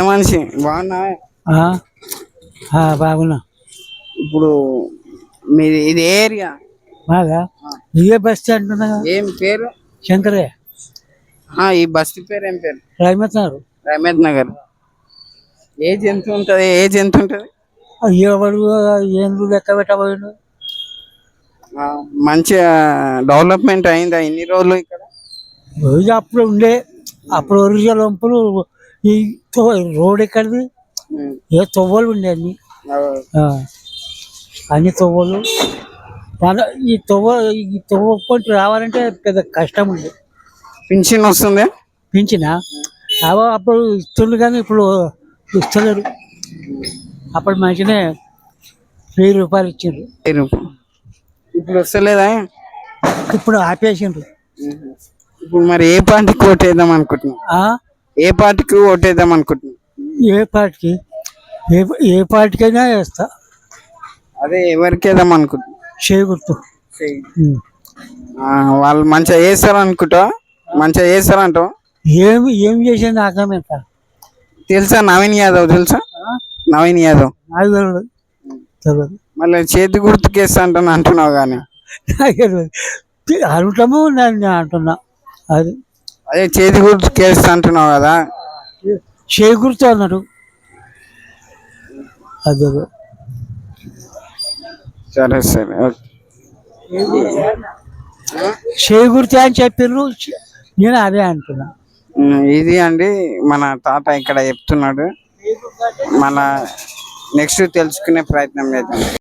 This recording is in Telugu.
మనిషి. బాగున్నా? ఆ? ఆ, బాగున్నా. ఇప్పుడు మీది ఇది ఏరియా? బాగా ఇదే బస్ స్టాండ్ ఏం పేరు? శంకరయ్య. ఆ, ఈ బస్తీ పేరు ఏం పేరు? రైమతున్నారు రమేష్ నగర్. ఏజ్ ఎంత ఉంటుంది? ఏజ్ ఎంత ఉంటుంది? ఎవడు ఏందు లెక్క పెట్టబోయిండు? మంచిగా డెవలప్మెంట్ అయిందా? ఇన్ని రోజులు ఇక్కడ? రోజు అప్పుడు ఉండే. అప్పుడు ఒరిజినల్ వంపులు ఈ తో- రోడ్ ఎక్కడిది. ఏ తొవ్వలు ఉండే అన్ని. అన్ని తొవ్వలు. ఈ తొవ్వ ఈ తొవ్వ పొంటి రావాలంటే పెద్ద కష్టం ఉంది. పింఛన్ వస్తుంది? అవో అప్పుడు ఇస్తుండ్రు కానీ ఇప్పుడు ఇస్తలేరు. అప్పుడు మంచిగానే వెయ్యి రూపాయలు ఇచ్చిండ్రు. వెయ్యి రూపాయలు. ఇప్పుడు వస్తలేదా? ఇప్పుడు ఆపేసిండ్రు. ఇప్పుడు మరి ఏ పార్టీకి ఓటేద్దాం అనుకుంటున్నాం? ఏ పార్టీకి ఓటేద్దాం అనుకుంటున్నాం ఏ పార్టీకి? ఏ ఏ పార్టీకైనా వేస్తా. అదే ఎవరికి వేద్దాం అనుకుంటున్నాం చేయకూడదు వాళ్ళు మంచిగా చేస్తారు అనుకుంటా మంచిగా చేస్తారంటావు ఏం ఏం చేసేది నాకమేంత తెలుసా? నవీన్ యాదవ్ తెలుసా? నవీన్ యాదవ్. నాకు తెలియదు తెలియదు మళ్ళీ చేతి గుర్తుకేస్తా అంటాను అంటున్నావు కానీ. నాకు తెలియదు అనుకుంటాము నేను అంటున్నా. అది. అదే చేతి గుర్తుకేస్తా అంటున్నావు కదా. చేయకూడదు అన్నాడు. అదే. సరే సరే ఓకే. చేయకూడదు అని చెప్పిర్రు. నేను అదే అంటున్నా. ఉమ్, ఇది అండి మన తాత ఇక్కడ చెప్తున్నాడు. మన నెక్స్ట్ తెలుసుకునే ప్రయత్నం చేద్దాం.